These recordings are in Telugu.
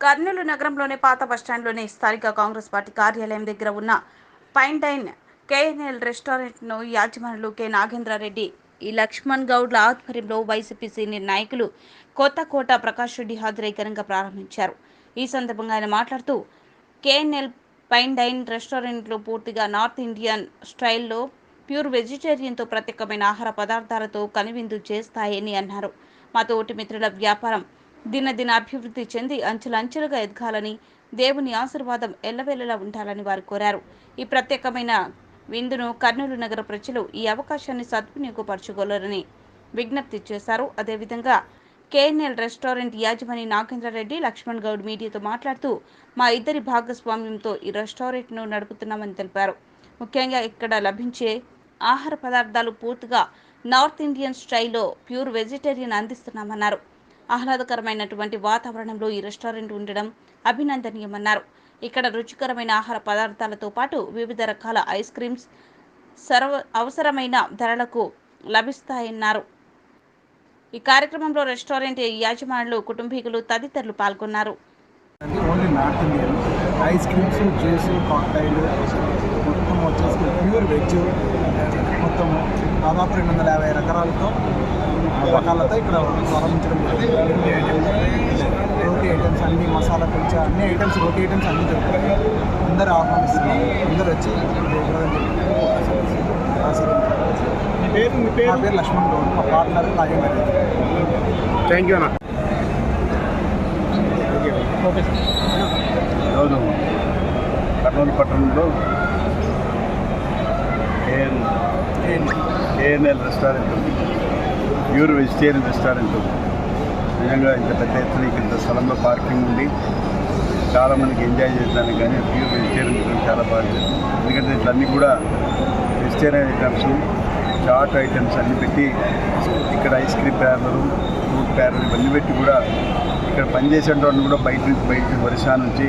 కర్నూలు నగరంలోని పాత బస్టాండ్లోని స్థానిక కాంగ్రెస్ పార్టీ కార్యాలయం దగ్గర ఉన్న పైన్ డైన్ కేఎన్ఎల్ రెస్టారెంట్ను యాజమానులు కె. నాగేంద్రారెడ్డి ఈ లక్ష్మణ్ గౌడ్ల ఆధ్వర్యంలో వైసీపీ సీనియర్ నాయకులు కొత్తకోట ప్రకాష్ రెడ్డి హాజరై ఘనంగా ప్రారంభించారు. ఈ సందర్భంగా ఆయన మాట్లాడుతూ కేఎన్ఎల్ పైన్ డైన్ రెస్టారెంట్లు పూర్తిగా నార్త్ ఇండియన్ స్టైల్లో ప్యూర్ వెజిటేరియన్తో ప్రత్యేకమైన ఆహార పదార్థాలతో కనువిందు చేస్తాయని అన్నారు. మా తోటి మిత్రుల వ్యాపారం దినదిన అభివృద్ధి చెంది అంచెలంచెలుగా ఎదగాలని దేవుని ఆశీర్వాదం ఎల్లవేళలా ఉండాలని వారు కోరారు. ఈ ప్రత్యేకమైన విందును కర్నూలు నగర ప్రజలు ఈ అవకాశాన్ని సద్వినియోగపరచుకోలేరని విజ్ఞప్తి చేశారు. అదేవిధంగా కేఎన్ఎల్ రెస్టారెంట్ యాజమాని నాగేంద్రారెడ్డి లక్ష్మణ్ గౌడ్ మీడియాతో మాట్లాడుతూ మా ఇద్దరి భాగస్వామ్యంతో ఈ రెస్టారెంట్ను నడుపుతున్నామని తెలిపారు. ముఖ్యంగా ఇక్కడ లభించే ఆహార పదార్థాలు పూర్తిగా నార్త్ ఇండియన్ స్టైల్లో ప్యూర్ వెజిటేరియన్ అందిస్తున్నామన్నారు. ఆహ్లాదకరమైనటువంటి వాతావరణంలో ఈ రెస్టారెంట్ ఉండడం అభినందనీయమన్నారు. ఇక్కడ రుచికరమైన ఆహార పదార్థాలతో పాటు వివిధ రకాల ఐస్ క్రీమ్స్ సర్వ అవసరమైన ధరలకు లభిస్తాయన్నారు. ఈ కార్యక్రమంలో రెస్టారెంట్ యాజమానులు కుటుంబీకులు తదితరులు పాల్గొన్నారు. ఐస్ క్రీమ్స్ జ్యూస్ కాక్టైల్ మొత్తం వచ్చేసి ప్యూర్ వెజ్. మొత్తం దాదాపు రెండు వందల యాభై రకాలతో రకాలతో ఇక్కడ ప్రారంభించడం రోటీ ఐటమ్స్ అన్ని మసాలా పిలిచా అన్ని ఐటమ్స్ రోటీ ఐటమ్స్ అన్ని దొరుకుతాయి. అందరూ ఆహ్వానిస్తున్నారు అందరూ వచ్చి మీ పేరు మీ మా పేరు పేరు లక్ష్మణ్ గౌడ్. మా పార్ట్నర్ నాగేంద్ర థ్యాంక్ యూ అన్న. ఓకే సార్ ఈరోజు కర్నూలు పట్టణంలో AN ANL restaurant pure vegetarian restaurant నిజంగా ఇంత పెద్ద ఎత్తున ఇంత స్థలంలో పార్కింగ్ ఉండి చాలామందికి ఎంజాయ్ చేద్దానికి కానీ ప్యూర్ వెజిటేరియన్ కూడా చాలా బాగుంది ఎందుకంటే ఇట్లన్నీ కూడా వెజిటేరియన్ ఐటమ్స్ చాట్ ఐటమ్స్ అన్నీ పెట్టి ఇక్కడ ice cream parlour fruit parlour ఇవన్నీ పెట్టి కూడా ఇక్కడ పనిచేసే వాళ్ళు కూడా బయట నుంచి బయట నుంచి ఒరిస్సా నుంచి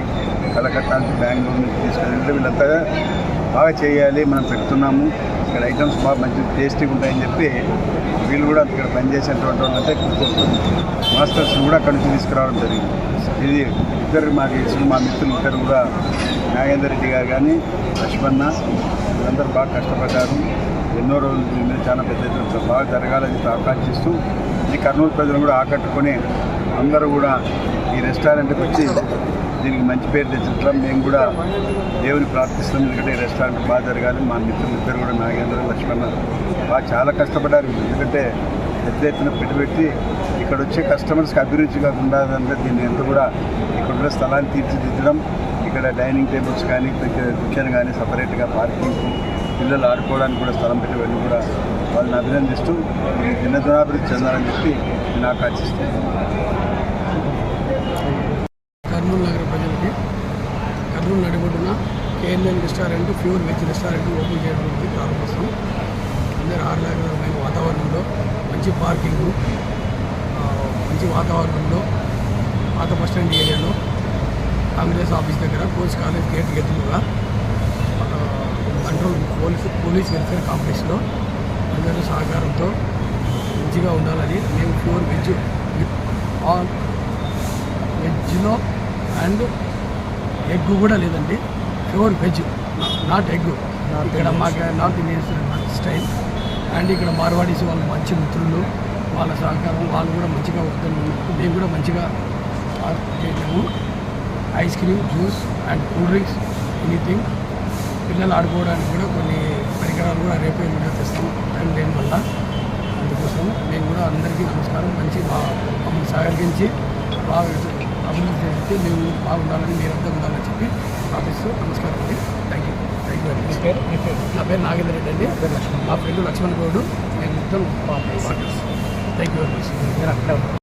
కలకత్తా నుంచి బెంగళూరు నుంచి తీసుకెళ్ళి వీళ్ళంతా బాగా చేయాలి మనం పెడుతున్నాము. ఇక్కడ ఐటమ్స్ బాగా మంచి టేస్టీగా ఉంటాయని చెప్పి వీళ్ళు కూడా ఇక్కడ పనిచేసేటువంటి వాళ్ళంటే మాస్టర్స్ కూడా అక్కడి నుంచి తీసుకురావడం జరిగింది. ఇది ఇద్దరు మాకు ఇచ్చిన మా మిత్రులు ఇద్దరు కూడా నాగేందర్ రెడ్డి గారు కానీ లక్ష్మణ వీళ్ళందరూ బాగా కష్టపడ్డారు. ఎన్నో రోజులు దీని మీద చాలా పెద్ద ఎత్తున బాగా జరగాలని ఆకాంక్షిస్తూ ఈ కర్నూలు ప్రజలు కూడా ఆకట్టుకొని అందరూ కూడా ఈ రెస్టారెంట్కి వచ్చి దీనికి మంచి పేరు తెచ్చుకుంటాం మేము కూడా దేవుని ప్రార్థిస్తున్నాం. ఎందుకంటే రెస్టారెంట్ బాగా జరగాలి. మా మిత్రులు ఇద్దరు కూడా నాగేంద్ర లక్ష్మణ బాగా చాలా కష్టపడ్డారు. ఎందుకంటే పెద్ద ఎత్తున పెట్టుబెట్టి ఇక్కడ వచ్చే కస్టమర్స్కి అభిరుచిగా ఉండాలంటే దీన్ని ఎంత కూడా ఇక్కడ ఉన్న స్థలాన్ని తీర్చిదిద్దడం ఇక్కడ డైనింగ్ టేబుల్స్ కానీ కిచెన్ కానీ సపరేట్గా పార్కింగ్ పిల్లలు ఆడుకోవడానికి కూడా స్థలం పెట్టుబడి కూడా వాళ్ళని అభినందిస్తూ ఈ దినదినాభివృద్ధి చెందాలని చెప్పి నేను ఆకాంక్షిస్తున్నాను కర్నూలు నగరం. ప్రజలకి కర్నూలు నడిబొడ్డున restaurant pure veg restaurant open చేయడం ఉంది ప్రారంభోత్సవం. అందరూ ఆహ్లాదకరమైన వాతావరణంలో మంచి పార్కింగ్ మంచి వాతావరణంలో పాత బస్ స్టాండ్ ఏరియాలో కాంగ్రెస్ ఆఫీస్ దగ్గర పోలీస్ కాలేజ్ గేట్ ఎదురుగా కంట్రోల్ పోలీస్ పోలీస్ వెల్ఫేర్ కాంప్లెక్స్లో అందరూ సహకారంతో మంచిగా ఉండాలని మేము ప్యూర్ వెజ్ ఆన్ వెజ్లో అండ్ ఎగ్ కూడా లేదండి. Pure veg. Not egg. ఇక్కడ మాకు నార్త్ ఇండియన్ స్టైల్ అండ్ ఇక్కడ మార్వాడీస్ వాళ్ళు మంచి మిత్రులు. వాళ్ళ సహకారం వాళ్ళు కూడా మంచిగా వస్తున్నారు మేము కూడా మంచిగా చేసాము ice cream juice and cool drinks anything పిల్లలు ఆడుకోవడానికి కూడా కొన్ని పరికరాలు కూడా రేపే కూడా తెస్తాం. టైం లేని వల్ల. అందుకోసం మేము కూడా అందరికీ నమస్కారం. మంచి మమ్మల్ని సహకరించి బాగా అభివృద్ధి చేస్తే మేము బాగుండాలని మీరంతా ఉండాలని చెప్పి ప్రార్థిస్తూ నమస్కారం అండి thank you thank you very much పేరు మీ పేరు నా పేరు నాగేంద్ర రెడ్డి అండి పేరు లక్ష్మణ్ మా ఫ్రెండ్ లక్ష్మణ్ గౌడ్ మేము ఇద్దరం థ్యాంక్ యూ వెరీ మచ్ మీరు అక్కడ